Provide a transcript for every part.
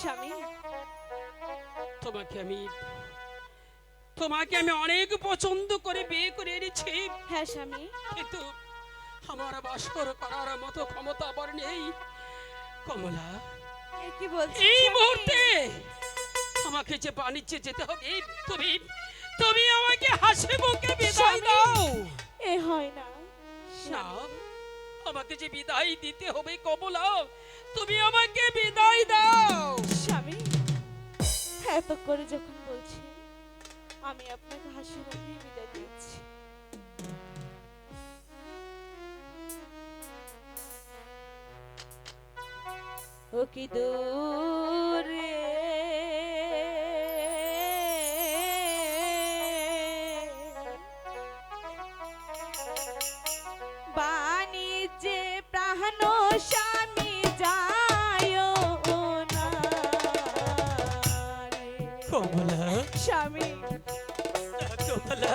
স্বামী। তোমাকে আমি তোমাকে আমি অনেক পছন্দ করে বিয়ে করে এনেছি। হ্যাঁ স্বামী। কিন্তু আমার বাসর করার মতো ক্ষমতা আবার নেই। কমলা কি বলছিস এই মুহূর্তে আমাকে যে বাণিজ্যে যেতে হবে তুমি তুমি আমাকে হাসি মুখে বিদায় দাও। এ হয় না। না আমাকে যে বিদায় দিতে হবে কমলা তুমি আমাকে বিদায় দাও। এত করে যখন বলছি, আমি আপনাকে হাসি মুখেই বিদায় দিচ্ছি। ও কি দূরে বাণিজ্যে প্রাণ স্বামী কমলা স্বামী। কমলা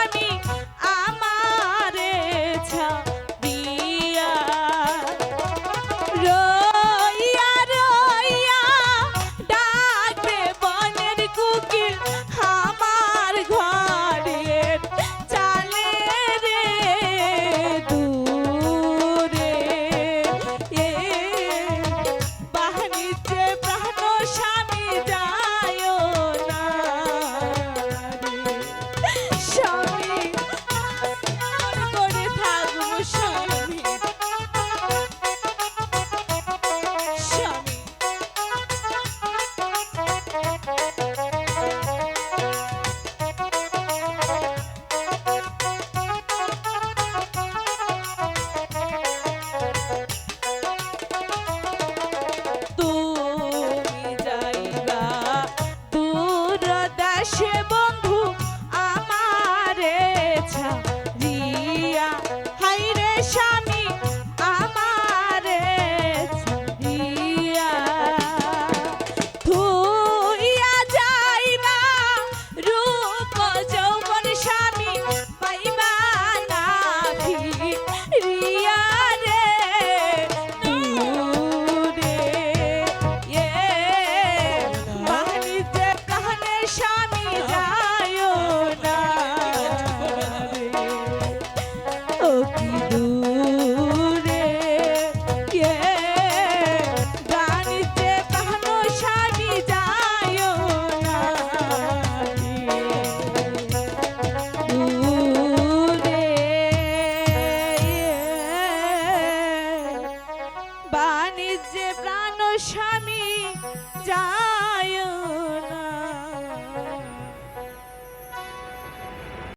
নিজে প্রাণ স্বামী যা